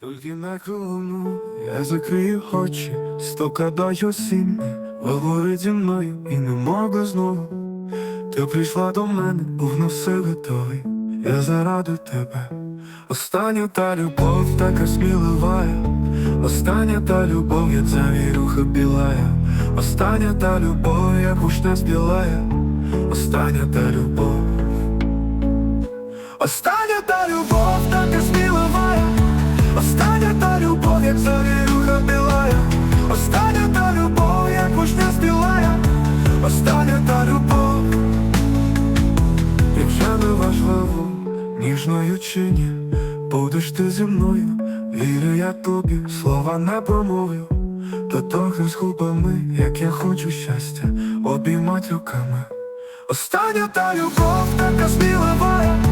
Тільки на хвилину я закрию очі, стокадаю сінь, говорить зі мною і не можу знову. Ти прийшла до мене, був на все готовий, я заради тебе. Остання та любов така смілива, остання та любов, я ця віруха білая, остання та любов, як гушна спілає, остання та любов. Остання та любов така як завіруха білая, остання та любов, як гушна спілає, остання та любов. Якщо не важливо, ніжною чи ні, будеш ти зі мною, вірю я тобі, слова не промовлю, та трохи з губами, як я хочу щастя, обіймать руками. Остання та любов, така смілива,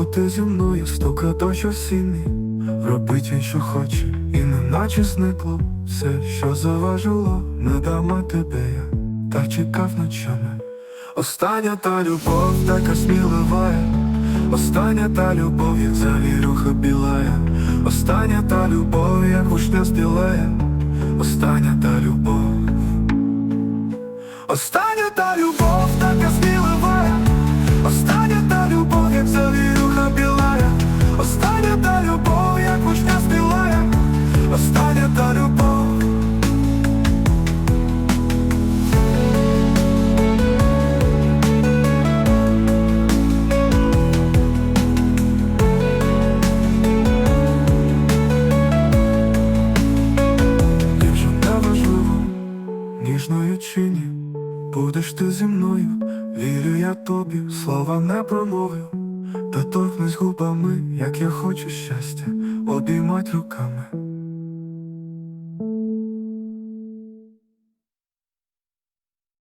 знову ти зі мною стука дощ осінній, робить він, що хоче, і неначе зникло все, що заважило, не дама тебе я, так чекав ночами. Остання та любов, така смілива, остання та любов, як завірюха білая, остання та любов, як гучня спілає, остання та любов. Остання ніжною чи ні, будеш ти зі мною, вірю я тобі, слова не промовлю, та торкнусь губами, як я хочу щастя, обіймать руками.